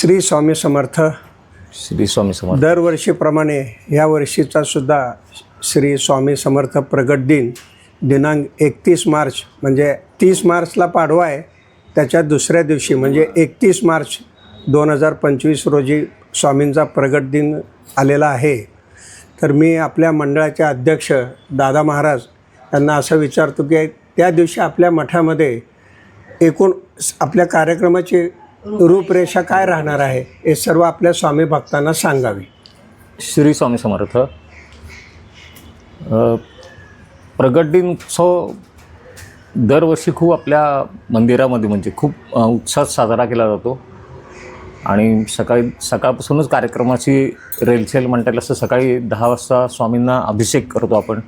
श्री स्वामी समर्थ. श्री स्वामी समर्थ. दरवर्षीप्रमाणे या वर्षीचा सुद्धा श्री स्वामी समर्थ प्रगट दिन दिनांक एकतीस मार्च म्हणजे तीस मार्चला पाडवा आहे. त्याच्या दुसऱ्या दिवशी म्हणजे एकतीस मार्च दोन हजार पंचवीस रोजी स्वामींचा प्रगट दिन आलेला आहे. तर मी आपल्या मंडळाचे अध्यक्ष दादा महाराज यांना असं विचारतो की त्या दिवशी आपल्या मठामध्ये एकूण आपल्या कार्यक्रमाची रूपरेषा काय राहणार आहे हे सर्व आपल्या स्वामी भक्तांना सांगावी. श्री स्वामी समर्थ. अ, प्रगट दिन उत्सव दरवर्षी खूप आपल्या मंदिरामध्ये म्हणजे खूप उत्साहात साजरा केला जातो. आणि सकाळी सकाळपासूनच कार्यक्रमाची रेलचेल म्हणता येईल असं सकाळी दहा वाजता स्वामींना अभिषेक करतो आपण.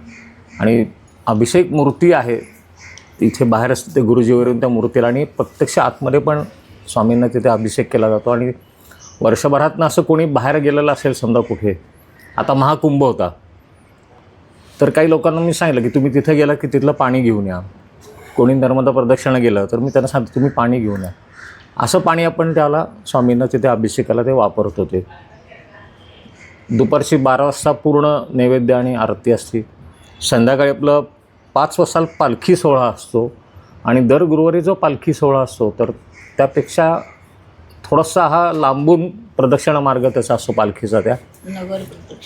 आणि अभिषेक मूर्ती आहे. तिथे बाहेर असते ते गुरुजीवरून त्या मूर्तीला आणि प्रत्यक्ष आतमध्ये पण स्वामींना तिथे अभिषेक केला जातो आणि वर्षभरातनं असं कोणी बाहेर गेलेलं असेल समजा कुठे आता महाकुंभ होता. तर काही लोकांना मी सांगितलं की तुम्ही तिथे गेला की तिथलं पाणी घेऊन या. कोणी नर्मदा प्रदक्षिणा गेलं तर मी त्यांना सांगतो तुम्ही पाणी घेऊन या. असं पाणी आपण त्याला स्वामींना तिथे अभिषेकाला ते वापरत होते. दुपारची बारा वाजता पूर्ण नैवेद्य आणि आरती असते. संध्याकाळी आपलं पाच वाजता पालखी सोहळा असतो आणि दर गुरुवारी जो पालखी सोहळा असतो तर त्यापेक्षा थोडासा हा लांबून प्रदक्षिणा मार्ग त्याचा असतो पालखीचा त्या.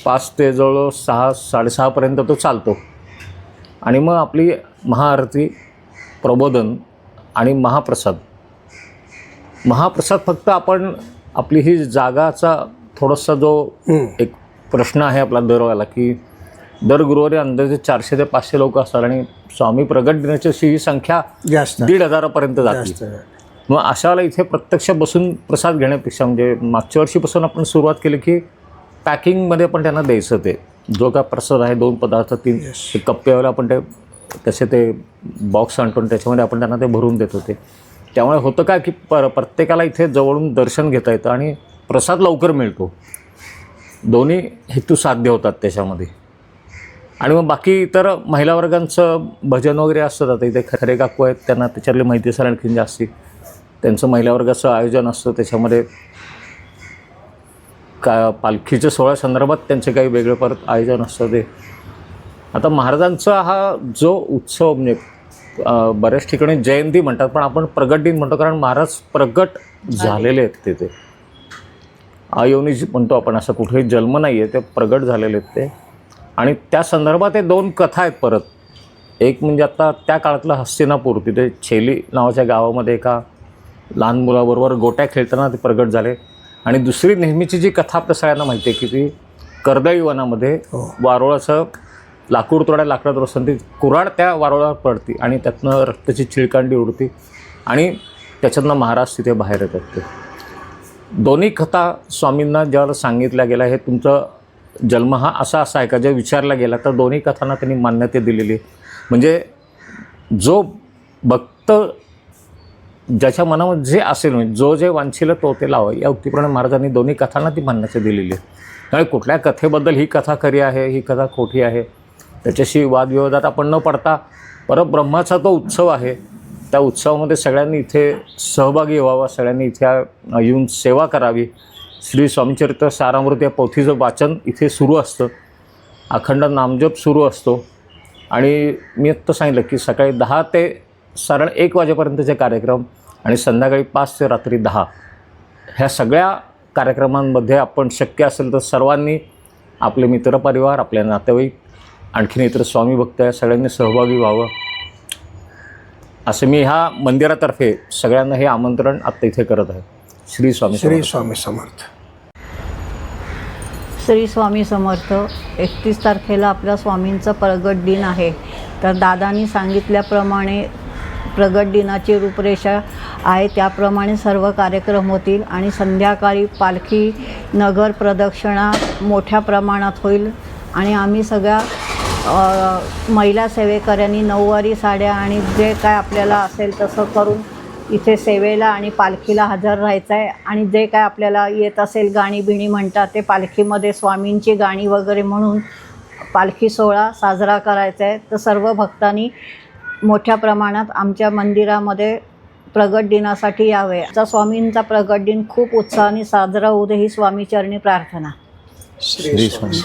पाच ते जवळ सहा साडेसहापर्यंत तो चालतो. आणि मग आपली महाआरती प्रबोधन आणि महाप्रसाद. महाप्रसाद फक्त आपण आपली ही जागाचा थोडासा जो. एक प्रश्न आहे आपला दरवेळेला की दर गुरुवारी अंदाजे चारशे ते पाचशे लोक असतात आणि स्वामी प्रगट दिनाची अशी ही संख्या दीड हजारापर्यंत जाते. जास्त. मग अशा वेळेला इथे प्रत्यक्ष बसून प्रसाद घेण्यापेक्षा म्हणजे मागच्या वर्षीपासून आपण सुरुवात केली की पॅकिंगमध्ये पण त्यांना द्यायचं ते. जो काय प्रसाद आहे दोन पदार्थ तीन ते कप्प्यावर आपण ते तसे ते बॉक्स आणतो आणि त्याच्यामध्ये आपण त्यांना ते भरून देत होते त्यामुळे होतं काय की पर प्रत्येकाला इथे जवळून दर्शन घेता येतं आणि प्रसाद लवकर मिळतो. दोन्ही हेतू साध्य होतात त्याच्यामध्ये. आणि मग बाकी इतर महिला वर्गांचं भजन वगैरे असतं आता इथे खरे काकू आहेत त्यांना त्याच्यातली माहिती असेल आणखीन जास्ती. त्यांचं महिला वर्गाचं आयोजन असतं त्याच्यामध्ये का पालखीच्या सोहळ्या संदर्भात त्यांचे काही वेगळं परत आयोजन असतं ते. आता महाराजांचा हा जो उत्सव म्हणजे बऱ्याच ठिकाणी जयंती म्हणतात पण आपण प्रगट दिन म्हणतो कारण महाराज प्रगट झालेले आहेत तिथे. अयोनी म्हणतो आपण असं कुठेही जन्म नाही आहे ते प्रगट झालेले आहेत ते. आणि त्या संदर्भात हे दोन कथा आहेत परत. एक म्हणजे आता त्या काळातलं हस्तिनापूर तिथे छेली नावाच्या गावामध्ये एका लहान मुलाबरोबर गोट्या खेळताना ते प्रगट झाले आणि दुसरी नेहमीची जी कथा आपल्या सगळ्यांना माहिती आहे की ती कर्दळी वनामध्ये हो. वारोळाचं लाकूड तोड्या लाकडात असताना ती कुऱ्हाड त्या वारोळावर पडते आणि त्यातनं रक्ताची चिळकांडी उडते आणि त्याच्यातनं महाराज तिथे बाहेर येतात ते दोन्ही कथा स्वामींना ज्यावेळेला सांगितल्या गेल्या हे तुमचं जन्म हा असा असा आहे का जे विचारला गेला तर दोन्ही कथांना त्यांनी मान्यता दिलेली. म्हणजे जो भक्त ज्याच्या मनामध्ये जे असेल जो जे वांछील तो ते लावा. या उक्तीप्रमाणे महाराजांनी दोन्ही कथांना ती म्हणण्याची दिलेली आहे. त्यामुळे कुठल्या कथेबद्दल ही कथा खरी आहे ही कथा खोटी आहे त्याच्याशी वादविवादात आपण न पडता परब्रह्माचा तो उत्सव आहे. त्या उत्सवामध्ये सगळ्यांनी इथे सहभागी व्हावा सगळ्यांनी इथे येऊन सेवा करावी. श्री स्वामीचरित्र सारामृत या पोथीचं वाचन इथे सुरू असतं. अखंड नामजप सुरू असतो. आणि मी आत्ता सांगितलं की सकाळी दहा ते साधारण एक वाजेपर्यंतचे कार्यक्रम आणि संध्याकाळी पाच ते रात्री दहा. ह्या सगळ्या कार्यक्रमांमध्ये आपण शक्य असेल तर सर्वांनी आपले मित्रपरिवार आपले नातेवाईक आणखीन इतर स्वामी भक्त या सगळ्यांनी सहभागी व्हावं. असं मी ह्या मंदिरातर्फे सगळ्यांना हे आमंत्रण आत्ता इथे करत आहे. श्री स्वामी श्री समर्थ. स्वामी समर्थ. श्री स्वामी समर्थ एकतीस तारखेला आपल्या स्वामींचा प्रगट दिन आहे. तर दादांनी सांगितल्याप्रमाणे प्रगट दिनाची रूपरेषा आहे. त्याप्रमाणे सर्व कार्यक्रम होतील आणि संध्याकाळी पालखी नगर प्रदक्षिणा मोठ्या प्रमाणात होईल. आणि आम्ही सगळ्या महिला सेवेकऱ्यांनी नऊवारी साड्या आणि जे काय आपल्याला असेल तसं करून इथे सेवेला आणि पालखीला हजर राहायचं आहे आणि जे काय आपल्याला येत असेल गाणी बिणी म्हणतात ते पालखीमध्ये स्वामींची गाणी वगैरे म्हणून पालखी सोहळा साजरा करायचा आहे तर सर्व भक्तांनी मोठ्या प्रमाणात आमच्या मंदिरामध्ये प्रगट दिनासाठी यावे. आता स्वामींचा प्रगट दिन खूप उत्साहाने साजरा होऊ दे ही स्वामीचरणी प्रार्थना. श्री स्वामी.